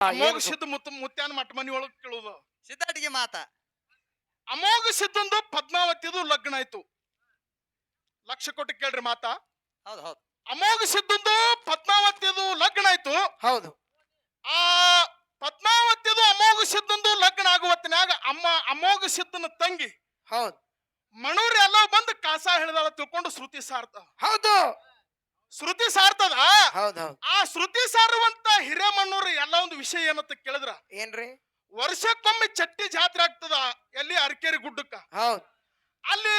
ಅಮೋಘ ಸಿದ್ಧ ಮುತ್ತ ಮುತ್ಯಾನ ಮಠ ಮನಿ ಒಳಗ್ ಕೇಳುದು ಸಿದ್ಧಾಟಿಗೆ ಮಾತ. ಅಮೋಘ ಸಿದ್ಧಂದು ಪದ್ಮಾವತಿದು ಲಗ್ನ ಆಯ್ತು. ಲಕ್ಷ ಕೊಟ್ಟು ಕೇಳ್ರಿ ಮಾತ. ಹೌದು ಹೌದು. ಅಮೋಘ ಸಿದ್ಧಂದು ಪದ್ಮಾವತಿದು ಲಗ್ನ ಆಯ್ತು. ಹೌದು. ಆ ಪದ್ಮಾವತಿದು ಅಮೋಘ ಸಿದ್ಧಂದು ಲಗ್ನ ಆಗುವತ್ತಿನಾಗ ಅಮ್ಮ ಅಮೋಘ ಸಿದ್ಧನ ತಂಗಿ ಹೌದು. ಮಣೂರ್ ಎಲ್ಲ ಬಂದು ಕಾಸ ಹಿಡಿದಾಳ ತಿಳ್ಕೊಂಡು ಶ್ರುತಿ ಸಾರ್ತ ಹೌದು. ಶ್ರುತಿ ಸಾರ್ತದ? ಆ ಶ್ರುತಿ ಸಾರುವಂತ ಹಿರೇಮಣ್ಣೂರು ಎಲ್ಲ ಒಂದು ವಿಷಯ ಏನಂತ ಕೇಳಿದ್ರ? ಏನ್ರಿ? ವರ್ಷಕ್ಕೊಮ್ಮೆ ಚಟ್ಟಿ ಜಾತ್ರೆ ಆಗ್ತದ ಎಲ್ಲಿ ಅರ್ಕೇರಿ ಗುಡ್ಡಕ್ಕ? ಹೌದು. ಅಲ್ಲಿ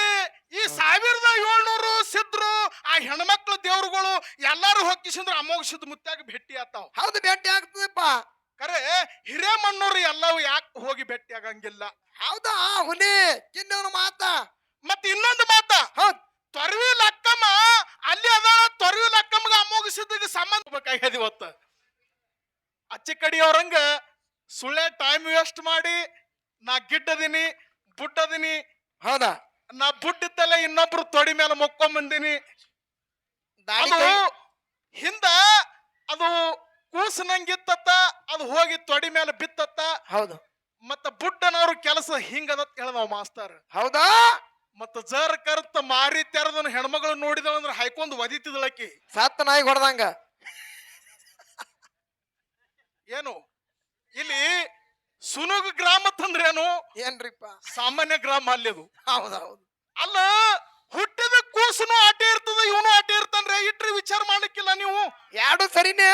ಈ ಸಾವಿರದ ಏಳ್ನೂರು ಸಿದ್ರು ಆ ಹೆಣ್ಮಕ್ಳು ದೇವ್ರುಗಳು ಎಲ್ಲಾರು ಹೊಕ್ಕಿಸಿದ್ರು ಅಮೋಘ ಸಿದ್ಧ ಮುತ್ಯಾಗ ಭೇಟಿ ಆತಾವ್ ಹೌದು ಭೇಟಿ ಆಗ್ತದಪ್ಪ. ಕರೆ ಹಿರೇಮಣ್ಣೂರು ಎಲ್ಲವೂ ಯಾಕೆ ಹೋಗಿ ಭೇಟಿ ಆಗಂಗಿಲ್ಲ? ಹೌದಾ ಹುಲಿ ಚಿನ್ನವನ ಮಾತ? ಮತ್ತೆ ಇನ್ನೊಂದು ಮಾತ ಹೌದ್. ತೊರವಿ ಲಕ್ಕಮ್ಮ ಬೇಕಾಗ್ಯದ ಇವತ್ತು. ಅಚ್ಚಿ ಕಡಿಯವ್ರಂಗ ಸುಳ್ಳೆ ಟೈಮ್ ವೇಸ್ಟ್ ಮಾಡಿ ನಾ ಗಿಡ್ಡದಿನಿ ಬುಟ್ಟದಿನಿ. ಹೌದಾ? ನಾ ಬುಟ್ಟಿದ್ದಲ್ಲೇ ಇನ್ನೊಬ್ರು ತೊಡಿ ಮೇಲೆ ಮುಕ್ಕೊಂಬಂದಿನಿ ಬಂದೀನಿ. ಅದು ಹಿಂದ ಅದು ಕೂಸನಂಗಿತ್ತ ಅದು ಹೋಗಿ ತೊಡಿ ಮೇಲೆ ಬಿತ್ತತ್ತ. ಹೌದು. ಮತ್ತ ಬುಡ್ಡನವ್ರ ಕೆಲಸ ಹಿಂಗದ ಹೇಳ್ದವ ಮಾಸ್ತರ್. ಹೌದಾ? ಮತ್ತ ಜರ್ ಕರ್ತ ಮಾರಿ ತೆರದನ ಹೆಣ್ಮಗಳು ನೋಡಿದಳ ಅಂದ್ರೆ ಹಾಯ್ಕೊಂಡ್ ಒದಿತಿದಳಕಿ. ಸತ್ತ ನಾಯಿ ಹೊಡ್ದಂಗ. ಏನು? ಇಲ್ಲಿ ಸುನುಗ್ ಗ್ರಾಮ ತಂದ್ರೇನು ಏನ್ರಿಪ್ಪ? ಸಾಮಾನ್ಯ ಗ್ರಾಮ ಅಲ್ಲಿ ಅದು. ಹೌದು ಹೌದು ಅಲ್ಲ ಹುಟ್ಟಿದ ಕೂಸನು ಆಟ ಇರ್ತದ ಇವನು ಆಟ ಇರ್ತಾನ್ರೆ ಇಟ್ರಿ ವಿಚಾರ ಮಾಡಕ್ಕಿಲ್ಲ ನೀವು. ಎರಡು ಸರಿನೇ?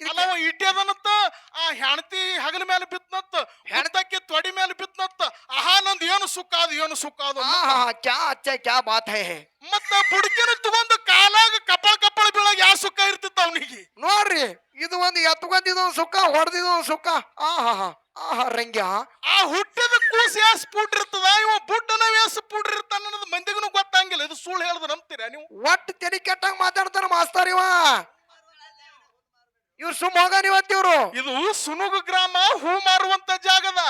ಅಲ್ಲ ಅವ ಇಟ್ಟಿದನತ್ತ ಆ ಹೆಣತಿ ಹಗಲ ಮೇಲೆ ಬಿತ್ನತ್ತ ಹೆಣತಕ್ಕೆ ತೊಡಿ ಮೇಲೆ ಬಿತ್ನತ್ತ ಆಹಾ ನಂದ್ ಏನು ಸುಖ ಅದು ಏನು ಸುಖ ಅದು ಕ್ಯಾ ಅಚ್ಚ ಕ್ಯಾ ಬಾತ್ ಹೈ. ಮತ್ತ ಬುಡ್ಕಿನ ತಗೊಂಡು ಕಾಲಾಗ ಕಪಾಳ ಕಪ್ಪಳ ಬೀಳಾಗ ಯಾವ ಸುಖ ಇರ್ತಿತ್ತು ಅವನಿಗೆ? ನೋಡ್ರಿ ಇದು ಒಂದು ಎತ್ಕೊಂದಿದ ಒಂದು ಸುಖ ಹೊಡೆದಿದ ಒಂದು ಸುಖ. ಆಹಾ ಹಾ ಹಾ ಆ ಹಾ ರಂಗ್ಯ. ಆ ಹುಟ್ಟಿದ ಕೂಸು ಯಾವ ಸ್ಪೂಟ್ ಇರ್ತದ? ಇವ ಬುಡ್ಡನ ಯಾವ ಸ್ಪೂಟ್ ಇರ್ತಾನ ಅನ್ನೋದು ಮಂದಿಗೂ ಗೊತ್ತಾಗಿಲ್ಲ. ಇದು ಸುಳ್ಳು ಹೇಳ್ದ ನಂಬ್ತೀರಾ ನೀವು? ಒಟ್ಟು ತೆರಿ ಕೆಟ್ಟಂಗ ಮಾತಾಡ್ತಾರ ಮಾಸ್ತರ್ ಇವ. ಇವ್ರು ಸುಮ್ಮ ಹೋಗಾನ ಇವತ್ತಿವ್ರು ಇದು ಸುನುಗು ಗ್ರಾಮ ಹೂ ಮಾರುವಂತ ಜಾಗದ.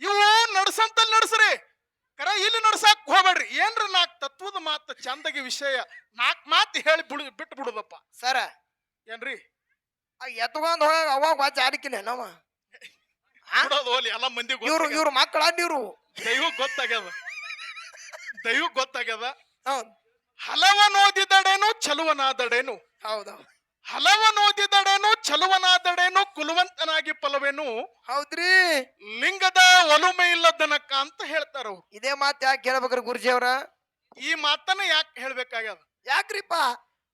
ಇವು ನಡ್ಸಂತಲ್ಲಿ ನಡ್ಸ್ರಿ. ಕರ ಇಲ್ಲಿ ನಡ್ಸಾಕ್ ಹೋಗ್ಬೇಡ್ರಿ. ಏನ್ರ ನಾಕ್ ತತ್ವದ ಮಾತು ಚಂದಗೆ ವಿಷಯ ನಾಕ್ ಮಾತು ಹೇಳಿ ಬಿಡು ಬಿಟ್ಟು ಬಿಡುದಪ್ಪ. ಸರ. ಏನ್ರಿ? ಎತ್ಕೊಂಡ್ ಹೋಗ ಅವಾಗ ವಾಚ ಆಡಿಕಿನ ನಮ್ಮ ಬಿಡೋದು ಹೋಲಿ ಎಲ್ಲ ಮಂದಿ ಇವ್ರು ಇವ್ರ ಮಕ್ಕಳ ನೀವ್ರು ದೈವ ಗೊತ್ತಾಗ್ಯದ. ದೈವ ಗೊತ್ತಾಗ್ಯದ. ಹೌದ್. ಹಲವನೋದಿದಡೇನು ಚಲುವನಾದಡೇನು. ಹೌದು ಹಲವನೋದಿದಡೇನು ಚಲುವನಾದಡೇನು ಕುಲವಂತನಾಗಿ ಫಲವೇನು? ಹೌದ್ರಿ. ಲಿಂಗದ ಒಲುಮೆ ಇಲ್ಲದನಕ್ಕ ಅಂತ ಹೇಳ್ತಾರ ಅವ್ರು. ಇದೇ ಮಾತು ಯಾಕೆ ಹೇಳ್ಬೇಕ್ರಿ ಗುರುಜಿ ಅವ್ರ ಈ ಮಾತನ್ನ ಯಾಕೆ ಹೇಳ್ಬೇಕಾಗ್ಯದ? ಯಾಕ್ರಿಪ್ಪ?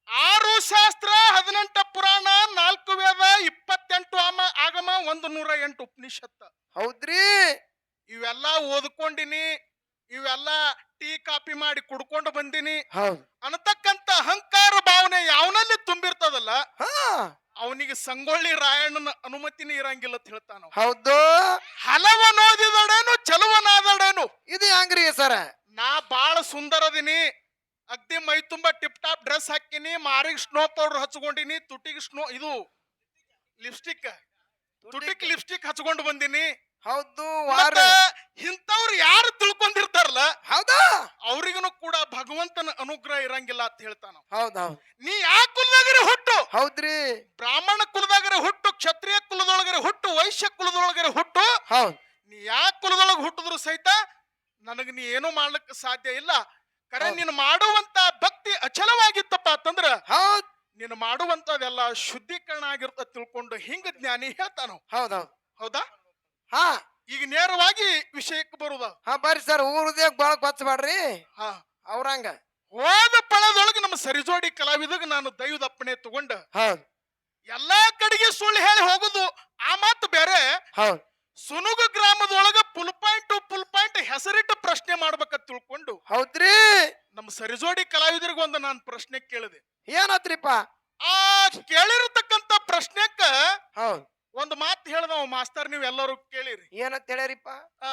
ಆರು ಶಾಸ್ತ್ರ ಹದಿನೆಂಟ ಪುರಾಣ ನಾಲ್ಕು ವೇದ ಇಪ್ಪತ್ತೆಂಟು ಆಮ ಆಗಮ ಒಂದು ನೂರ ಎಂಟು ಉಪನಿಷತ್ತ. ಹೌದ್ರಿ. ಇವೆಲ್ಲ ಓದ್ಕೊಂಡಿನಿ ಇವೆಲ್ಲ ಟೀ ಕಾಪಿ ಮಾಡಿ ಕುಡ್ಕೊಂಡು ಬಂದಿನಿ. ಹೌದು. ಅನ್ನತಕ್ಕಂತ ಅಹಂಕಾರ ಭಾವನೆ ಯಾವನಲ್ಲಿ ತುಂಬಿರ್ತದಲ್ಲ ಹಾ. ಅವನಿಗೆ ಸಂಗೊಳ್ಳಿ ರಾಯಣ್ಣನ ಅನುಮತಿನೇ ಇರಂಗಿಲ್ಲ ಅಂತ ಹೇಳ್ತಾನ. ಹೌದು. ಹಲವನೋದಿದಡೇನು ಚಲುವನಾದಡೇನು ಇದು ಹೆಂಗ್ರಿ ಸರ? ನಾ ಬಾಳ ಸುಂದರದಿನಿ ಅಗ್ದಿ ಮೈ ತುಂಬಾ ಟಿಪ್ ಟಾಪ್ ಡ್ರೆಸ್ ಹಾಕಿನಿ ಮಾರಿಗೆ ಸ್ನೋ ಪೌಡರ್ ಹಚ್ಕೊಂಡಿನಿ ತುಟಿಗೆ ಸ್ನೋ ಇದು ಲಿಪ್ಸ್ಟಿಕ್ ತುಟಿಕ್ ಲಿಪ್ಸ್ಟಿಕ್ ಹಚ್ಕೊಂಡು ಬಂದಿನಿ. ಹೌದು ಇಂಥವ್ರು ಯಾರು ತಿಳ್ಕೊಂಡಿರ್ತಾರಲ್ಲ ಹೌದಾ. ಅವ್ರಿಗೂ ಕೂಡ ಭಗವಂತನ ಅನುಗ್ರಹ ಇರಂಗಿಲ್ಲ ಅಂತ ಹೇಳ್ತಾನ. ಹೌದ್ ನೀ ಯಾಕೆ ಹುಟ್ಟು? ಹೌದ್ರಿ. ಬ್ರಾಹ್ಮಣ ಕುಲದಾಗರೆ ಹುಟ್ಟು ಕ್ಷತ್ರಿಯ ಕುಲದೊಳಗರೆ ಹುಟ್ಟು ವೈಶ್ಯ ಕುಲದೊಳಗರೆ ಹುಟ್ಟು. ಹೌದು. ನೀ ಯಾ ಕುಲದೊಳಗೆ ಹುಟ್ಟಿದ್ರು ಸಹಿತ ನನಗೆ ನೀ ಏನು ಮಾಡ್ಲಿಕ್ಕೆ ಸಾಧ್ಯ ಇಲ್ಲ. ಕರೆ. ನೀನು ಮಾಡುವಂತ ಭಕ್ತಿ ಅಚಲವಾಗಿತ್ತಪ್ಪ ಅಂತಂದ್ರ ಹೌದ್. ನೀನು ಮಾಡುವಂತದೆಲ್ಲ ಶುದ್ಧೀಕರಣ ಆಗಿರ್ತ ತಿಳ್ಕೊಂಡು ಹಿಂಗ ಜ್ಞಾನಿ ಹೇಳ್ತಾನು. ಹೌದಾ ಹೌದ್. ಹಾ. ಈಗ ನೇರವಾಗಿ ವಿಷಯಕ್ಕೆ ಬರುದ. ಹಾ ಬರ್ರಿ ಸರ್ ಊರದೇ ಬಾಳ ಕೊಚ್ಚಬೇಡ್ರಿ ಹಾ. ಅವ್ರಂಗ. ಹೋದ ಪಳದೊಳಗೆ ನಮ್ಮ ಸರಿಜೋಡಿ ಕಲಾವಿದಗ ನಾನು ದೈವದ ಅಪ್ಪಣೆ ತಗೊಂಡ. ಹೌದ್. ಎಲ್ಲಾ ಕಡೆಗೆ ಸುಳ್ಳು ಹೇಳಿ ಹೋಗುದು ಆ ಮಾತು ಬೇರೆ. ಹೌದು. ಸುನುಗ ಗ್ರಾಮದೊಳಗ ಫುಲ್ ಪಾಯಿಂಟ್ ಫುಲ್ ಪಾಯಿಂಟ್ ಹೆಸರಿಟ್ಟು ಪ್ರಶ್ನೆ ಮಾಡ್ಬೇಕ ತಿಳ್ಕೊಂಡು ಹೌದ್ರಿ. ನಮ್ಮ ಸರಿಜೋಡಿ ಕಲಾವಿದರಿಗೆ ಒಂದು ನಾನು ಪ್ರಶ್ನೆ ಕೇಳಿದೆ. ಏನಾತ್ರಿಪ್ಪ? ಆ ಕೇಳಿರತಕ್ಕಂತ ಪ್ರಶ್ನೆಕ್ಕ ಹೌದ್. ಒಂದು ಮಾತು ಹೇಳ್ದವ ಮಾಸ್ತರ್ ನೀವು ಎಲ್ಲರೂ ಕೇಳಿರಿ. ಏನಂತ ಹೇಳ್ಯಾರಿಪ್ಪ? ಆ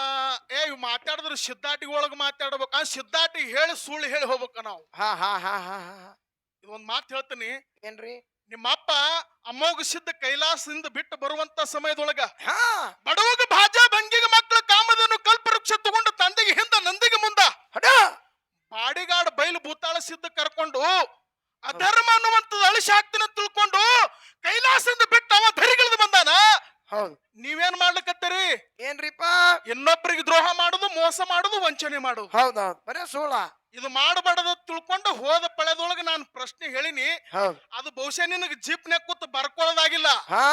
ಏ ಇವ್ ಮಾತಾಡಿದ್ರೆ ಸಿದ್ಧಾಟಿ ಒಳಗ ಮಾತಾಡ್ಬೇಕು. ಆ ಸಿದ್ಧಾಟಿ ಹೇಳಿ ಸುಳ್ಳು ಹೇಳಿ ಹೋಗ್ಬೇಕ ನಾವು. ಹಾ ಹಾ ಹಾ ಹಾ ಹಾ ಇದೊಂದ್ ಮಾತು ಹೇಳ್ತೀನಿ. ಏನ್ರಿ? ನಿಮ್ಮ ಅಪ್ಪ ಅಮ್ಮೋಗ ಸಿದ್ಧ ಕೈಲಾಸದಿಂದ ಬಿಟ್ಟು ಬರುವಂತ ಸಮಯದೊಳಗ ಹಾ. ಬಡವಗ ಭಾಜ ಭಂಗಿಗ ಮಕ್ಕಳ ಕಾಮದನ್ನು ಕಲ್ಪವೃಕ್ಷ ತಗೊಂಡು ತಂದೆಗೆ ಹಿಂದ ನಂದಿಗೆ ಮುಂದ ಹಡ ಬಾಡಿಗಾಡ್ ಬಯಲು ಭೂತಾಳ ಸಿದ್ಧ ಕರ್ಕೊಂಡು ಅಧರ್ಮ ಅನ್ನುವಂಥದ್ದು ಅಳಿಸಿ ಹಾಕ್ತೀನಿ ಅಂತ ತಿಳ್ಕೊಂಡು ಕೈಲಾಸದಿಂದ ಬಿಟ್ಟು ಅವ ಧರಿಗಿಳಿದು ಬಂದಾನ ಹೌದು. ನೀವೇನ್ ಮಾಡ್ಲಿಕತ್ತೀರಿ? ಏನ್ರಿಪ್ಪ? ಇನ್ನೊಬ್ಬರಿಗೆ ದ್ರೋಹ ಮಾಡುದು ಮೋಸ ಮಾಡುದು ವಂಚನೆ ಮಾಡುದು. ಹೌದೌದು. ಹೌದ್ ಬರೇ ಸುಳ್ಳ ಇದು ಮಾಡಬಾರದು ತಿಳ್ಕೊಂಡು ಹೋದ ಪಳೆದೊಳಗೆ ನಾನು ಪ್ರಶ್ನೆ ಹೇಳಿನಿ. ಹೌದ್. ಅದು ಬಹುಶಃ ನಿನಗೆ ಜಿಪ್ನ್ಯಾಗ ಕೂತ್ ಬರ್ಕೊಳ್ಳೋದಾಗಿಲ್ಲ. ಹಾ.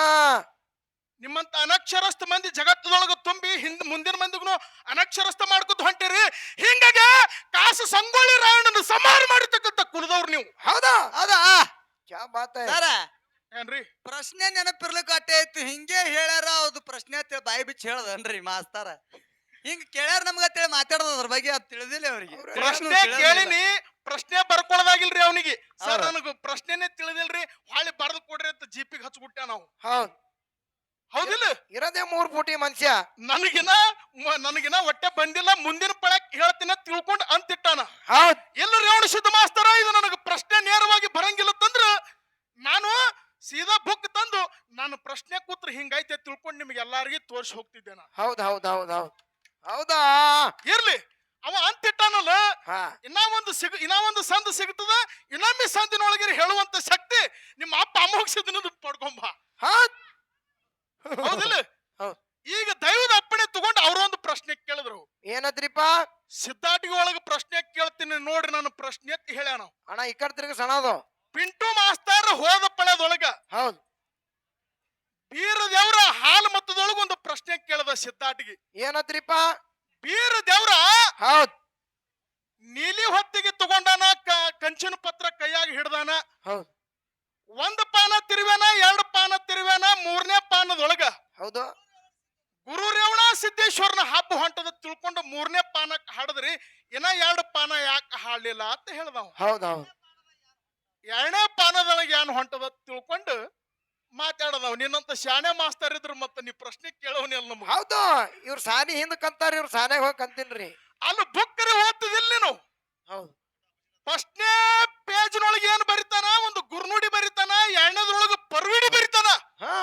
ನಿಮ್ಮಂತ ಅನಕ್ಷರಸ್ಥ ಮಂದಿ ಜಗತ್ತದೊಳಗ ತುಂಬಿ ಹಿಂದ್ ಮುಂದಿನ ಮಂದಿಗೂ ಅನಕ್ಷರಸ್ಥ ಮಾಡ್ಕೊತ ಹೊಂಟಿರಿ. ಹಿಂಗಾಗಿ ಕಾಸು ಸಂಗೊಳ್ಳಿ ರಾಯಣ್ಣನ ಸಮಾರ ಮಾಡಿರ್ತಕ್ಕಂಥ ಕುಲದವ್ರು ನೀವು. ಹೌದಾ. ಹೌದಾ? ಕ್ಯಾ ಬಾತ. ಸರ ಏನ್ರಿ? ಪ್ರಶ್ನೆ ನೆನಪಿರ್ಲಿಕ್ಕೆ ಅಟ್ಟೆ ಐತಿ ಹಿಂಗೆ ಹೇಳ್ಯಾರ ಅದು ಪ್ರಶ್ನೆ ಅಂತೇಳಿ ಬಾಯಿ ಬಿಚ್ಚಿ ಹೇಳದನ್ರಿ ಮಾಸ್ತಾರ? ಹಿಂಗ್ ಕೇಳ್ಯಾರ ನಮ್ಗ ಅಂತೇಳಿ ಮಾತಾಡೋದು ಅದ್ರ ಬಗ್ಗೆ ಅದು ತಿಳಿದಿಲ್ಲ ಅವ್ರಿಗೆ. ಪ್ರಶ್ನೆ ಕೇಳಿನಿ ಪ್ರಶ್ನೆ ಬರ್ಕೊಳ್ಳೋದಾಗಿಲ್ರಿ ಅವನಿಗೆ. ಸರ್ ಹೌದು. ನನಗ ಪ್ರಶ್ನೆನೇ ತಿಳಿದಿಲ್ರಿ. ಹೊಳ್ಳಿ ಬರ್ದು ಕೊಡ್ರಿ ಅಂತ ಜಿಪಿಗೆ ಹಚ್ಬಿಟ್ಟ ನಾವು. ಹೌದು. ಹೌದಿಲ್ಲ? ಇರೋದೇ ಮೂರ್ ಫೂಟಿ ಮನುಷ್ಯ. ನನಗಿನ ನನಗಿನ ಹೊಟ್ಟೆ ಬಂದಿಲ್ಲ ಮುಂದಿನ ಪಳಕ್ ಹೇಳ್ತೀನಿ ಅಂತ ತಿಳ್ಕೊಂಡು ಅಂತಿಟ್ಟಾನ. ಎಲ್ಲರೂ ಎಲ್ಲ ಶುದ್ಧ ಸಿದ್ಧ ಮಾಸ್ತರ ಇದು ನನಗೆ ಪ್ರಶ್ನೆ ನೇರವಾಗಿ ಬರಂಗಿಲ್ಲ. ಸೀದಾ ಬುಕ್ ತಂದು ನಾನು ಪ್ರಶ್ನೆ ಕೂತ್ರ ಹಿಂಗೈತೆ ತಿಳ್ಕೊಂಡು ನಿಮ್ಗೆ ಎಲ್ಲಾರಿಗೆ ತೋರಿಸಿ ಹೋಗ್ತಿದ್ದೆ ಹೌದು ಹೌದು ಹೌದು ಹೌದು. ಹೌದ್? ಹೌದಾ ಇರ್ಲಿ. ಅವ ಅಂತಿಟ್ಟಾನಲ್ಲ ಹಾ. ಇನ್ನ ಒಂದು ಸಿಗ ಇನ್ನ ಒಂದು ಸಂದ ಸಿಗ್ತದ ಇನ್ನೊಮ್ಮೆ ಸಂದಿನೊಳಗೆ ಹೇಳುವಂತ ಶಕ್ತಿ ನಿಮ್ಮ ಅಪ್ಪ ಅಮ್ಮ ಸಿದ್ಧನದು ಪಡ್ಕೊಂಬ ಹಾ. ಹೌದಿಲ್ಲ? ಹೌದ್. ಈಗ ದೈವದ ಅಪ್ಪಣೆ ತಗೊಂಡು ಅವರೊಂದು ಪ್ರಶ್ನೆ ಕೇಳಿದ್ರು. ಏನದ್ರಿಪ್ಪ? ಸಿದ್ಧಾಟಿಗೆ ಒಳಗೆ ಪ್ರಶ್ನೆ ಕೇಳ್ತೀನಿ ನೋಡ್ರಿ ನಾನು ಪ್ರಶ್ನೆ ಅಂತ ಹೇಳ್ಯಾನ. ಅಣ್ಣ ಈ ಕಡೆ ತಿರ್ಗ ಸಣ್ಣದು ಪಿಂಟು ಮಾಸ್ತರ್ ಹೋದ ಪಳೆದೊಳಗ ಹೌದು. ಬೀರ ದೇವ್ರ ಹಾಲು ಮತ್ತದೊಳಗ ಒಂದು ಪ್ರಶ್ನೆ ಕೇಳದ ಸಿದ್ಧಾಟಿಗೆ ಏನತ್ರಿಪ್ಪ ಬೀರ ದೇವ್ರ ಹೌದು. ನೀಲಿ ಹೊತ್ತಿಗೆ ತಗೊಂಡಾನ ಕಂಚಿನ ಪತ್ರ ಕೈಯಾಗ ಹಿಡ್ದಾನ. ಹೌದು. ಒಂದ್ ಪಾನ ತಿರುವೇನ ಎರಡು ಪಾನ ತಿರುವೇನ ಮೂರನೇ ಪಾನದೊಳಗ ಹೌದು. ಗುರು ರೇವಣ ಸಿದ್ದೇಶ್ವರನ ಹಬ್ಬ ಹೊಂಟದ ತಿಳ್ಕೊಂಡು ಮೂರನೇ ಪಾನಕ್ಕೆ ಹಾಡಿದ್ರಿ ಇನ್ನ ಎರಡು ಪಾನ ಯಾಕೆ ಹಾಡ್ಲಿಲ್ಲ ಅಂತ ಹೇಳ್ದವ್. ಹೌದೌದು. ಹೌದ್ ಎರಡನೇ ಪಾನದೊಳಗೆ ಏನು ಹೊಂಟದ ತಿಳ್ಕೊಂಡು ಮಾತಾಡದವ್. ನಿನ್ನಂತ ಶಾಣೆ ಮಾಸ್ತರ್ ಇದ್ರು ಮತ್ತೆ ನೀ ಪ್ರಶ್ನೆ ಕೇಳವನಿಲ್ಲ ನಮ್ಗೆ? ಹೌದು ಇವ್ರ ಸಾನಿ ಹಿಂದೆ ಕಂತಾರ ಇವ್ರ ಸಾನ್ಯಾಗ ಹೋಗಿ ಕಂತೀನ್ರಿ. ಅಲ್ಲಿ ಬುಕ್ಕರಿ ಓದ್ತಿದಿಲ್ಲ ನೀನು? ಹೌದು. ಫಸ್ಟ್ನೇ ಪೇಜ್ನೊಳಗೆ ಏನು ಬರಿತಾನ? ಒಂದು ಗುರುನುಡಿ ಬರಿತಾನ ಎರಡನೇದ್ರೊಳಗೆ ಪರ್ವಿಡಿ ಬರಿತಾನ? ಹಾ.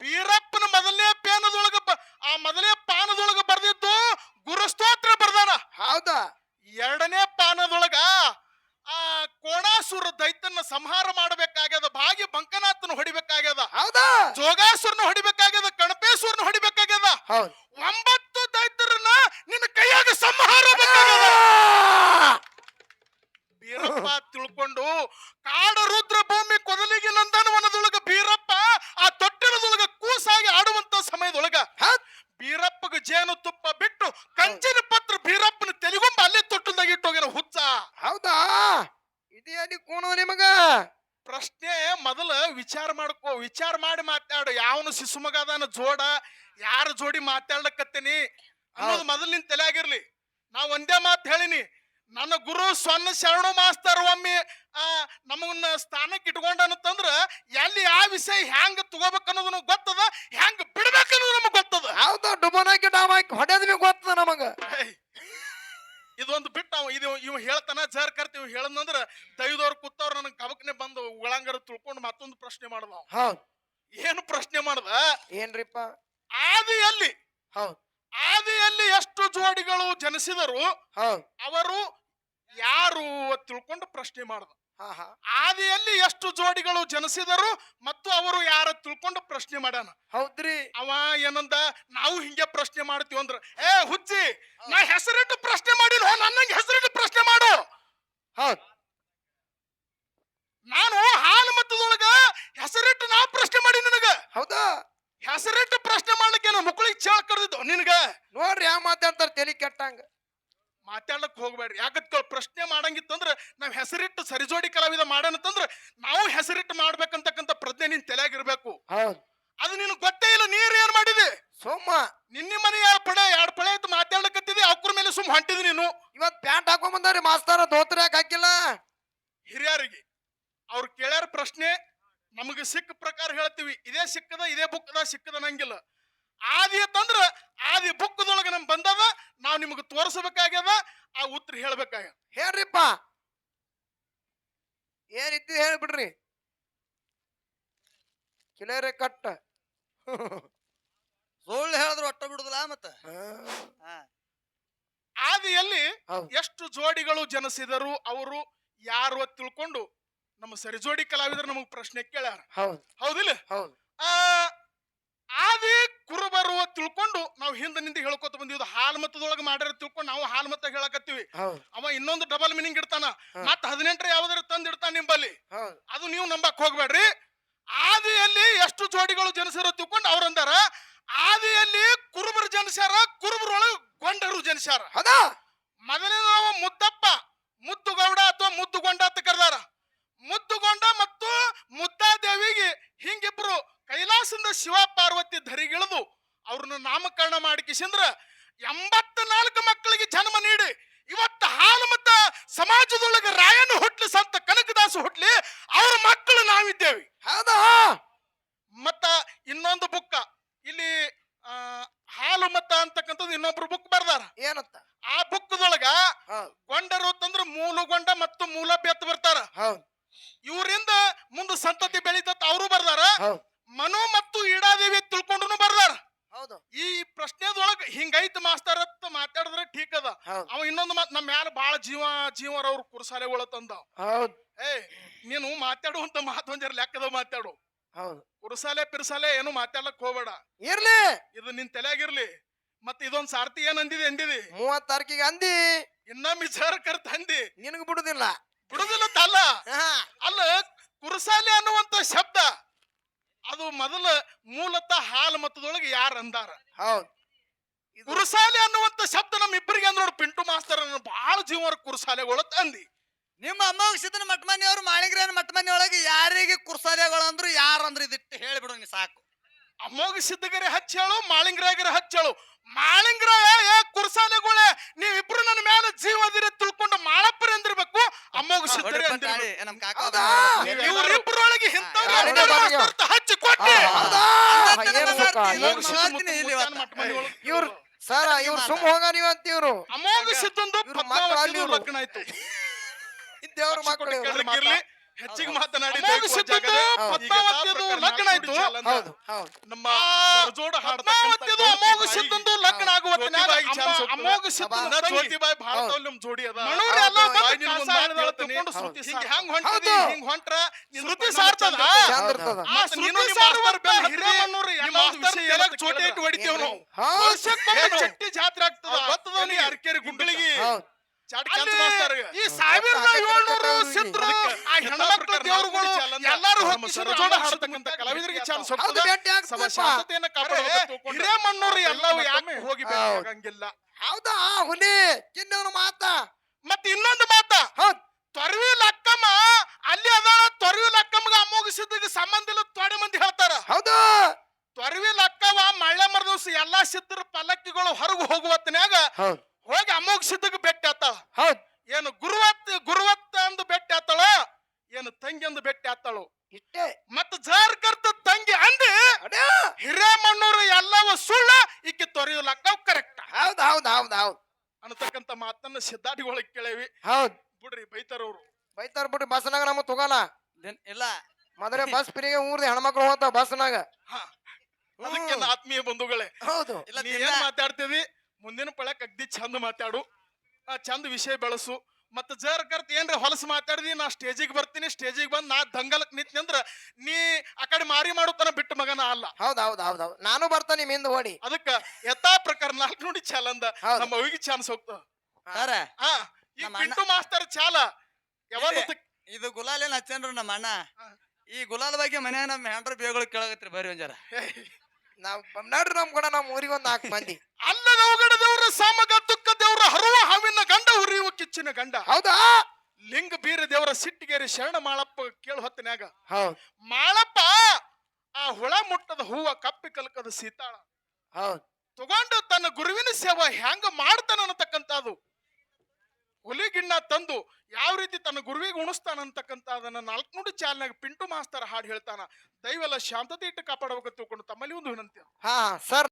ಬೀರಪ್ಪನ ಮೊದಲನೇ ಪೇನದೊಳಗ ಆ ಮೊದಲನೇ ಪಾನದೊಳಗ ಬರ್ದಿದ್ದು ಗುರುಸ್ತೋತ್ರ ಬರ್ದಾನ? ಹೌದಾ. ಎರಡನೇ ಪಾನದೊಳಗ ಆ ಕೋಣಾಸುರ ದೈತನ್ನ ಸಂಹಾರ ಮಾಡಬೇಕಾಗ್ಯದ ಭಾಗಿ ಬಂಕನಾಥನ ಹೊಡಿಬೇಕಾಗ್ಯದ ಹೌದಾ ಜೋಗಾಸುರನ ಹೊಡಿಬೇಕಾಗ್ಯದ ಕಣಪೇಶ್ವರನ ಹೊಡಿಬೇಕಾಗ್ಯದ ಹೌದ್ ಒಂಬತ್ತು ದೈತರನ್ನ ನಿನ್ನ ಕೈಯಾಗ ಸಂಹಾರ ಬೇಕಾಗ್ಯದ ಬೀರಪ್ಪ ತಿಳ್ಕೊಂಡು ಕಾಡ ರುದ್ರ ಭೂಮಿ ಕೊದಲಿಗೆ ನಂದನವನದೊಳಗ ಬೀರಪ್ಪ ಆ ತೊಟ್ಟಿಲದೊಳಗ ಕೂಸಾಗಿ ಆಡುವಂತ ಸಮಯದೊಳಗ ಹೌದ್ ಬೀರಪ್ಪಗ ಜೇನು ತುಪ್ಪ ಬಿಟ್ಟು ಕಂಚಿನ ಪತ್ರ ಬೀರಪ್ಪನ ತೆಲಿಗೊಂಬ ಅಲ್ಲೇ ತೊಟ್ಟಲ್ದಾಗ ಇಟ್ಟೋಗಿನ ಹುಚ್ಚ ಹೌದಾ ಇದೇನಿ ಕೂಣು ನಿಮಗ ಪ್ರಶ್ನೆ ಮೊದಲ ವಿಚಾರ ಮಾಡ್ಕೋ ವಿಚಾರ ಮಾಡಿ ಮಾತಾಡು ಯಾವನು ಶಿಶುಮಗ ಅದಾನ ಜೋಡ ಯಾರ ಜೋಡಿ ಮಾತಾಡ್ಲಕತ್ತೀನಿ ಅನ್ನೋದು ಮೊದಲಿನ ತಲೆಯಾಗಿರ್ಲಿ. ನಾ ಒಂದೇ ಮಾತು ಹೇಳಿನಿ. ನನ್ನ ಗುರು ಸ್ವರ್ಣ ಶರಣು ಮಾಸ್ತರ್ ಒಮ್ಮೆ ಆ ನಮಗನ್ನ ಸ್ಥಾನಕ್ಕೆ ಇಟ್ಕೊಂಡನಂತಂದ್ರ ಎಲ್ಲಿ ಆ ವಿಷಯ ಹ್ಯಾಂಗ ನಮ್ಗೆ ಗೊತ್ತದ ಹ್ಯಾಂಗ ಬಿಡ್ಬೇಕನ್ನೋದು ನಮ್ಗೆ ಗೊತ್ತದ. ಯಾವ್ದು ಡುಮನಾಕಿ ಡಾಮ್ ಹಾಕಿ ಹೊಡೆದ್ ಬಿ ಗೊತ್ತದ ನಮಗ. ಇದೊಂದು ಬಿಟ್ಟು ಇದು ಇವ್ ಹೇಳ್ತಾನ ಜರ್ ಕರ್ತಿ ಇವ್ ಹೇಳಂದ್ರ ತೈದವ್ರು ಕೂತವ್ರು ನನಗೆ ಕಬಕ್ನೆ ಬಂದು ಉಳಂಗರ ತಿಳ್ಕೊಂಡು ಮತ್ತೊಂದು ಪ್ರಶ್ನೆ ಮಾಡ್ದ ಏನು ಪ್ರಶ್ನೆ ಮಾಡ್ದ? ಏನ್ರಿಪ್ಪ? ಆದಿಯಲ್ಲಿ. ಹೌದು. ಆದಿಯಲ್ಲಿ ಎಷ್ಟು ಜೋಡಿಗಳು ಜನಿಸಿದರು? ಹೌದು. ಅವರು ಯಾರು ತಿಳ್ಕೊಂಡು ಪ್ರಶ್ನೆ ಮಾಡ್ದ. ಹಾ ಹಾ. ಆದಿಯಲ್ಲಿ ಎಷ್ಟು ಜೋಡಿಗಳು ಜನಿಸಿದರು ಮತ್ತು ಅವರು ಯಾರ ತಿಳ್ಕೊಂಡು ಪ್ರಶ್ನೆ ಮಾಡ್ಯಾನ. ಹೌದ್ರಿ. ಅವ ಏನಂದ? ನಾವು ಹಿಂಗೆ ಪ್ರಶ್ನೆ ಮಾಡ್ತೀವಿ ಅಂದ್ರ ಏ ಹುಚ್ಚಿ ನಾ ಹೆಸರಿಟ್ಟು ಪ್ರಶ್ನೆ ಮಾಡಿಲ್ಲ ನನ್ನಂಗೆ ಹೆಸರಿಟ್ಟು ಪ್ರಶ್ನೆ ಮಾಡು. ಹೌದ್. ನಾನು ಹಾಲು ಮತ್ತದೊಳಗ ಹೆಸರಿಟ್ಟು ನಾ ಪ್ರಶ್ನೆ ಮಾಡಿ ನಿನಗ. ಹೌದಾ? ಹೆಸರಿಟ್ಟು ಪ್ರಶ್ನೆ ಮಾಡ್ಲಿಕ್ಕೆ ನನ್ನ ಮಕ್ಕಳಿಗೆ ಚೇಳ ಕರೆದಿದ್ದು ನಿನಗ? ನೋಡ್ರಿ ಯಾವ ಮಾತಾಡ್ತಾರೆ ತೆಲಿ ಕೆಟ್ಟಂಗ. ಮಾತಾಡ್ಲಕ್ ಹೋಗ್ಬೇಡ್ರಿ. ಯಾಕತ್ ಪ್ರಶ್ನೆ ಮಾಡಂಗಿತ್ತಂದ್ರೆ ನಾವ್ ಹೆಸರಿಟ್ಟು ಸರಿಜೋಡಿ ಕಲಾವಿದ ಮಾಡನಂತಂದ್ರ ನಾವು ಹೆಸರಿಟ್ಟು ಮಾಡ್ಬೇಕಂತಕ್ಕಂತ ಪ್ರಜ್ಞೆ ನಿನ್ ತಲೆಯಾಗಿರ್ಬೇಕು. ಹೌದು. ಅದು ನಿನ್ ಗೊತ್ತೇ ಇಲ್ಲ ನೀರ್ ಏನ್ ಮಾಡಿದೆ? ಸೋಮ ನಿನ್ನ ಮನೆ ಎರಡು ಪಡೆ ಎರಡು ಪಡೆ ಆಯ್ತು ಮಾತಾಡ್ಲಕತ್ತಿದ್ದಿ ಅವ್ರ ಮೇಲೆ ಸುಮ್ ಹೊಂಟಿದಿ ನೀನು. ಇವತ್ ಪ್ಯಾಂಟ್ ಹಾಕೊಂಡ್ ಬಂದಾರಿ ಮಾಸ್ತಾರ ದೋತ್ರ ಯಾಕೆ ಹಾಕಿಲ್ಲ. ಹಿರಿಯರಿಗೆ. ಅವ್ರು ಕೇಳ್ಯಾರ ಪ್ರಶ್ನೆ ನಮಗೆ ಸಿಕ್ಕ ಪ್ರಕಾರ ಹೇಳ್ತೀವಿ. ಇದೇ ಸಿಕ್ಕದ ಇದೇ ಬುಕ್ಕದ ಸಿಕ್ಕದ ನಂಗಿಲ್ಲ ಆದಿ ಅಂತಂದ್ರ ಆದಿ ಬುಕ್ಕದೊಳಗೆ ನಮ್ಗೆ ಬಂದದ ನಾವು ನಿಮಗೆ ತೋರಿಸಬೇಕಾಗ್ಯದ ಆ ಉತ್ತರ ಹೇಳ್ಬೇಕಾಗ್ಯದ. ಹೇಳ್ರಿಪ್ಪ. ಏನ್ ಇದ್ದು ಹೇಳ್ಬಿಡ್ರಿ. ಕಿಲೇರೆ ಕಟ್ಟ. ಸುಳ್ಳು ಹೇಳಿದ್ರು ಒಟ್ಟ ಬಿಡುದಿಲ್ಲ ಮತ್ತ. ಆದಿಯಲ್ಲಿ ಎಷ್ಟು ಜೋಡಿಗಳು ಜನಿಸಿದರು ಅವರು ಯಾರು ತಿಳ್ಕೊಂಡು ನಮ್ಮ ಸರಿಜೋಡಿ ಕಲಾವಿದರು ನಮಗ್ ಪ್ರಶ್ನೆ ಕೇಳ್ಯಾರ. ಹೌದು. ಹೌದಿಲ್ಲ? ಹೌದು. ಆ ತಿಳ್ಕೊಂಡು ನಾವು ಹಿಂದ ನಿಂದ ಹೇಳ್ಕೊತ ಬಂದಿವಿ ಹಾಲ್ ಮತದೊಳಗೆ ಮಾಡ್ಯಾರ ತಿಳ್ಕೊಂಡು ನಾವು ಹಾಲ್ ಮತ ಹೇಳಕತ್ತೀವಿ. ಹೌದ್. ಅವ ಇನ್ನೊಂದು ಡಬಲ್ ಮೀನಿಂಗ್ ಇಡ್ತಾನ. ಮತ್ತ ಹದಿನೆಂಟರ ಯಾವ್ದಾರ ತಂದ್ ಇಡ್ತಾನ ನಿಂಬಲ್ಲಿ. ಹೌದ್. ಅದು ನೀವು ನಂಬಕ್ ಹೋಗ್ಬೇಡ್ರಿ. ಆದಿಯಲ್ಲಿ ಎಷ್ಟು ಜೋಡಿಗಳು ಜನಿಸಿರೋ ತಿಳ್ಕೊಂಡು ಅವ್ರಂದಾರ ಆದಿಯಲ್ಲಿ ಕುರುಬರು ಜನಿಸ್ಯಾರ ಕುರುಬರೊಳಗೆ ಗೊಂಡರು ಜನಿಸ್ಯಾರ. ಹೌದಾ? ಮೊದಲನೇ ನಾವು ಮುದ್ದಪ್ಪ ಮುದ್ದುಗೌಡ ಅಥವಾ ಮುದ್ದುಗೊಂಡ ಅಂತ ಕರೆದಾರ. ಮುದ್ದುಗೊಂಡ ಮತ್ತು ಮುದ್ದಾದೇವಿಗೆ ಹಿಂಗಿಬ್ರು ಕೈಲಾಸದಿಂದ ಶಿವ ಪಾರ್ವತಿ ಧರಿಗಿಳಿದು ಅವ್ರನ್ನ ನಾಮಕರಣ ಮಾಡಿಕಿಸಿಂದ್ರ ಎಂಬತ್ನಾಲ್ಕು ಮಕ್ಕಳಿಗೆ ಜನ್ಮ ನೀಡಿ ಇವತ್ತು ಹಾಲು ಮತ್ತ ಸಮಾಜದೊಳಗೆ ರಾಯನ ಹುಟ್ಲಿ ಸಂತ ಕನಕದಾಸ ಹುಟ್ಲಿ ಅವ್ರ ಮಕ್ಕಳು ನಾವಿದ್ದೇವೆ. ಹೌದಾ? ಮತ್ತ ಇನ್ನೊಂದು ಬುಕ್ಕ. ಇಲ್ಲಿ ಹಾಲು ಮತ್ತ ಅಂತಕ್ಕಂಥದ್ದು ಇನ್ನೊಬ್ರು ಬುಕ್ ಬರ್ದಾರ. ಏನಂತ? ಆ ಬುಕ್ದೊಳಗ ಗೊಂಡರು ಅಂತಂದ್ರ ಮೂಲಗೊಂಡ ಮತ್ತು ಮೂಲ ಬೆತ್ತ ಬರ್ತಾರ. ಹೌದ್. ಇವರಿಂದ ಮುಂದೆ ಸಂತತಿ ಬೆಳಿತತ್ ಅವರು ಬರ್ದಾರ. ಹೌದ್. ಮನು ಮತ್ತು ಇಡಾದೇವಿ ತಿಳ್ಕೊಂಡು ಬರ್ದಾರ. ಹೌದು. ಈ ಪ್ರಶ್ನೆದೊಳಗ ಹಿಂಗೈತ್ ಮಾಸ್ತರ್ ಅಂತ ಮಾತಾಡಿದ್ರೆ ಠೀಕ್ ಅದ. ಹೌದ್. ಅವ ಇನ್ನೊಂದು ಮಾತ್ ನಮ್ಮ ಮ್ಯಾಲ ಬಾಳ ಜೀವ ಜೀವರ ಅವ್ರ ಕುರ್ಸಾಲೆಗಳ ತಂದ. ಹೌದ್. ಏ ನೀನು ಮಾತಾಡುವಂತ ಮಾತೊಂಜರ ಲೆಕ್ಕದ ಮಾತಾಡು. ಹೌದು. ಕುರ್ಸಾಲೆ ಪಿರ್ಸಾಲೆ ಏನು ಮಾತಾಡ್ಲಕ್ ಹೋಗ್ಬೇಡ. ಇರ್ಲಿ. ಇದು ನಿನ್ ತಲೆಯಾಗಿರ್ಲಿ. ಮತ್ತೆ ಇದೊಂದ್ ಸಾರ್ತಿ ಏನ್ ಅಂದಿದೆ? ಅಂದಿದಿ ಮೂವತ್ ತಾರೀಕಿಗೆ ಅಂದಿ. ಇನ್ನೊಮ್ಮೆ ಸರ್ ಕರ್ತ ಅಂದಿ ನಿನಗ್ ಬಿಡುದಿಲ್ಲ. ಬಿಡುದಿಲ್ಲ ಅಲ್ಲ ಅಲ್ಲ ಕುರ್ಸಾಲೆ ಅನ್ನುವಂತ ಶಬ್ದ ಅದು ಮೊದಲ ಮೂಲತಃ ಹಾಲು ಮತದೊಳಗೆ ಯಾರು ಅಂದಾರ? ಹೌದು. ಕುರುಸಾಲೆ ಅನ್ನುವಂತ ಶಬ್ದ ನಮ್ಮ ಇಬ್ಬರಿಗೆ ಅಂದ್ರೆ ನೋಡಿ ಪಿಂಟು ಮಾಸ್ತರ್ ಬಹಳ ಜೀವನ ಕುರುಸಾಲೆಗಳು ತಂದಿ. ನಿಮ್ಮ ಅಮ್ಮಗ ಸಿದ್ದನ ಮಟ್ಮನಿ ಅವ್ರು ಮಾಳಿಂಗ್ರೇನ ಮಟ್ಮನಿ ಒಳಗೆ ಯಾರಿಗೆ ಕುರ್ಸಾಲೆಗಳು ಅಂದ್ರು ಯಾರು ಅಂದ್ರು ಇದಿಟ್ಟು ಹೇಳ್ಬಿಡು ನೀ ಸಾಕು. ಅಮ್ಮೋಗ ಸಿದ್ದಗರೆ ಹಚ್ಚೇಳು ಮಾಳಿಂಗ್ರಾಗರೆ ಹಚ್ಚೇಳು. ಮಾಳಿಂಗ್ರ ಏ ಕುರ್ಸಾಲೆಗಳೇ ನೀವಿಬ್ರು ನನ್ನ ಮೇಲೆ ಜೀವದಿರ ತಿಳ್ಕೊಂಡು ಮಾಳಪ್ಪರ ಅಂದಿರ್ಬೇಕು ಅಮೋಘ ಸಿದ್ದರೆ ಹೊಡಿಪಟ್ಟ ಅಂದಿರ್ಬೇಕು ಆಡಿ, ನಮ್ ಕಾಕ ಹೌದಾ? ಒಬ್ಬ ಇವ್ರಿಬ್ಬರೊಳಗೆ ಇಂಥವ್ರು ಯಾರೇ ಯಾರು ಬಾರ್ಯ? ಮಾಸ್ತರ್ತ ಹಚ್ಚಿ ಕೊಟ್ಟಿ ಹೌದಾ ಅಂದತ್ತನ ಏನ್ ಸುಖ ಮಾತಾಡ್ತೀನಿ, ಏನ್ ಅಮೋಘ ಸುಖ? ಸಿದ್ದ ಮಾತಾಡ್ತೀನಿ ಇಲ್ಲಿ ಮುತ್ತಾನ ಕಾಕ ಮಟ್ಟ ಮನೆ ಒಳಗೆ ಇವ್ರು ಸರ ಇವ್ರು ಸುಮ್ ಹೋಗ ನೀವ್ ಅಮೋಘ ಸಿದ್ದಂದು ಇವ್ರು ಮಕ್ಕಳು ಪದ್ಮಾವತಿದು ಅಲ್ಲಿ ಇವ್ರು. ಲಗ್ನ ಆಯ್ತು. ಲಕ್ಷ ಮಕ್ಕಳು ಕೊಟ್ಟು ಹೆಚ್ಚಿಗೆ ಮಾತನಾಡಿ ಲಗ್ನ ಆಯ್ತು ಹೌದು. ಹೌದು. ನಮ್ಮ ಜೋಡ ಅಮೋಘ ಸಿದ್ದಂದು ಲಗ್ನ ಆಗುವ. ಅಮೋಘ ಸಿದ್ದಂದು ಜ್ಯೋತಿಬಾಯಿ ಭಾಳ ಹೌದು. ನಮ್ ಜೋಡಿ ಅದ. ಎಲ್ಲ ಶ್ರುತಿ ಹೆಂಗ್ ಹೊಂಟಿದಿ. ಹಿಂಗ್ ಹೊಂಟ್ರ? ಶ್ರುತಿ ಸಾರ್ತದ. ಆ ಶ್ರುತಿ ನಿಮ್ಮ ಹಿರೇಮಣ್ಣೂರು ನಿಮ್ಮ ಚೋಟಿ ಇಟ್ಟು ಹೊಡಿತೇವ್ ನಾವು. ಚಟ್ಟಿ ಜಾತ್ರೆ ಆಗ್ತದ. ನೀ ಅರಕೇರಿ ಗುಂಡಳಿಗಿ ಈ ಸಾವಿರದ. ಏಳ್ನೂರು. ಸಿದ್ರು ಆ ಹೆಣ್ಮಕ್ಳು ದೇವರುಗಳು ಎಲ್ಲಾರು ಹಾಡ್ತಕ್ಕಂಥ ಕಲಾವಿದರಿಗೆ ಚಾನ್ಸ್ ಶಾಂತತೆಯನ್ನ ಕಾಪಾಡೋಕೆ ತಿಳ್ಕೊಂಡು. ಎಲ್ಲವೂ ಯಾಕೆ ಹೋಗಿ. ಬೇಕಾಗಂಗಿಲ್ಲ ಹೌದಾ. ಹುಲಿ ಇನ್ನೊಂದು ಮಾತ. ಮತ್ತೆ ಇನ್ನೊಂದು ಮಾತ. ಹ ತೊರವಿ ಲಕ್ಕಮ್ಮ ಅಲ್ಲಿ ಅದಾಳ ತೊರವಿ ಲಕ್ಕಮ್ಗ ಅಮೋಘಸಿದ್ದ ಸಂಬಂಧ ಇಲ್ಲ ತೊಡೆ ಮಂದಿ ಹೇಳ್ತಾರ. ಹೌದು. ತೊರವಿ ಲಕ್ಕವ ಮಳೆ ಮರ ದಿವಸ ಎಲ್ಲಾ ಸಿದ್ಧರ ಪಲ್ಲಕ್ಕಿಗಳು ಹೊರಗೆ ಹೋಗುವತ್ತನ್ಯಾಗ ಹೋಗಿ ಅಮೋಘ ಸಿದ್ಧಗೆ ಭೇಟಿ ಆತಾಳ. ಹೌದ್. ಏನು ಗುರುವತ್ ಗುರುವತ್ತ ಅಂದು ಭೇಟಿ ಆತಾಳ? ಏನು ತಂಗಿ ಅಂದು ಭೇಟಿ ಆತಾಳು. ಇಟ್ಟೆ ಮತ್ತ ಜಾರ್ಕರ್ತ ತಂಗಿ ಅಂದಿ. ಹಿರೇಮಣ್ಣೂರು ಎಲ್ಲವ ಸುಳ್ಳ ಈಕೆ ತೊರೆಯಲಕ್ಕ ಕರೆಕ್ಟ್ ಹೌದ್ ಹೌದ್ ಹೌದ್ ಹೌದ್. ಅನ್ನತಕ್ಕಂತ ಮಾತನ್ನ ಸಿದ್ಧಾಟಿಗೊಳಗೆ ಕೇಳೇವಿ. ಹೌದ್. ಬಿಡ್ರಿ ಬೈತಾರವ್ರು ಬೈತಾರ ಬಿಡ್ರಿ ಬಸ್ನಾಗ ನಮ್ಮ ತಗೋಣ ಇಲ್ಲ. ಮದ್ರೆ ಬಸ್ ಫ್ರೀಗೆ ಊರ್ದ ಹೆಣ್ಮಕ್ಳು ಹೋಗ್ತಾವ ಬಸ್ನಾಗ. ಅದಕ್ಕೆ ಆತ್ಮೀಯ ಬಂಧುಗಳೇ. ಹೌದು. ಇಲ್ಲ ಏನ್ ಮಾತಾಡ್ತೀವಿ ಮುಂದಿನ ಪಳಕ್ ಅಗ್ದಿ ಚಂದ ಮಾತಾಡು ಆ ಚಂದ ವಿಷಯ ಬೆಳಸು. ಮತ್ತೆ ಜರ್ ಕರ್ತ್ ಏನ್ರ ಹೊಲಸು ಮಾತಾಡಿದಿ ನಾ ಸ್ಟೇಜಿಗೆ ಬರ್ತೀನಿ ಸ್ಟೇಜಿಗೆ ಬಂದು ನಾ ದಂಗಲಕ್ ನಿಂತ್ನಿ ಅಂದ್ರ ನೀ ಆ ಕಡೆ ಮಾರಿ ಮಾಡುತ್ತಾನ ಬಿಟ್ಟು ಮಗನ ಅಲ್ಲ. ಹೌದ್ ಹೌದ್ ಹೌದ್ ಹೌದ್ ನಾನು ಬರ್ತಾನೆ ನಿಮ್ಮಿಂದ ಹಿಂದ್ ಓಡಿ. ಅದಕ್ಕ ಯಥಾ ಪ್ರಕಾರ ನಾಲ್ಕು ನೋಡಿ ಚಾಲ ಅಂದ. ಹೌದು. ನಮ್ಮ ಅವಿಗೆ ಚಾನ್ಸ್ ಹೋಗ್ತಾರ ಸರ ಹಾ ಈ ನಮ್ಮ ಅಣ್ಣ- ಪಿಂಟು ಮಾಸ್ತರ್ ಚಾಲ. ಯಾವಾಗ ಇದೆ. ಇದು ಗುಲಾಲ್ ಏನ್ ಹಚ್ಚೇನ್ರಿ ನಮ್ಮ ಅಣ್ಣ ಹಾ. ಈ ಗುಲಾಲ್ ಬಗ್ಗೆ ಮನ್ಯಾಗ ನಮ್ಮ ಹೆಂಡ್ರ ಬೇಗಳು ಕೇಳಗತ್ರಿ ಬರ್ರಿ ಒಂಜಾರ. ನಾವ್ ನಡ್ರಿ ನಮ್ ಕೂಡ ನಮ್ಮ ಊರಿಗೆ ಒಂದ್ ನಾಲ್ಕು ಮಂದಿ. ಅಲ್ಲ ಅವಗಡ ದೇವ್ರ ಸಾಮಗ ದುಃಖ ದೇವ್ರ ಹರುವ ಹವಿನ ಗಂಡ ಉರಿಯುವ ಕಿಚ್ಚಿನ ಗಂಡ. ಹೌದಾ? ಲಿಂಗ ಬೀರ ದೇವರ ಸಿಟ್ಟಿಗೇರಿ ಶರಣ ಮಾಳಪ್ಪ ಕೇಳಿ ಹೊತ್ತಿನಾಗ ಹೌದ್. ಮಾಳಪ್ಪ ಆ ಹುಳ ಮುಟ್ಟದ ಹೂವ ಕಪ್ಪಿ ಕಲ್ಕದ ಸೀತಾಳ. ಹೌದ್. ತಗೊಂಡು ತನ್ನ ಗುರುವಿನ ಸೇವ ಹೆಂಗ ಮಾಡ್ತಾನ ಅನ್ನತಕ್ಕಂಥದ್ದು ಹುಲಿಗಿಣ್ಣ ತಂದು ಯಾವ ರೀತಿ ತನ್ನ ಗುರುವಿಗೆ ಉಣಿಸ್ತಾನ ಅಂತಕ್ಕಂತ ಅದನ್ನ ನಾಲ್ಕು ನುಡಿ ಚಾಲ್ನಾಗ ಪಿಂಟು ಮಾಸ್ತರ ಹಾಡು ಹೇಳ್ತಾನ. ದೈವೆಲ್ಲ ಶಾಂತತೆ ಇಟ್ಟು ಕಾಪಾಡಬೇಕು ತಿಳ್ಕೊಂಡು ತಮ್ಮಲ್ಲಿ ಒಂದು ವಿನಂತಿ. ಹಾ, ಸರ್.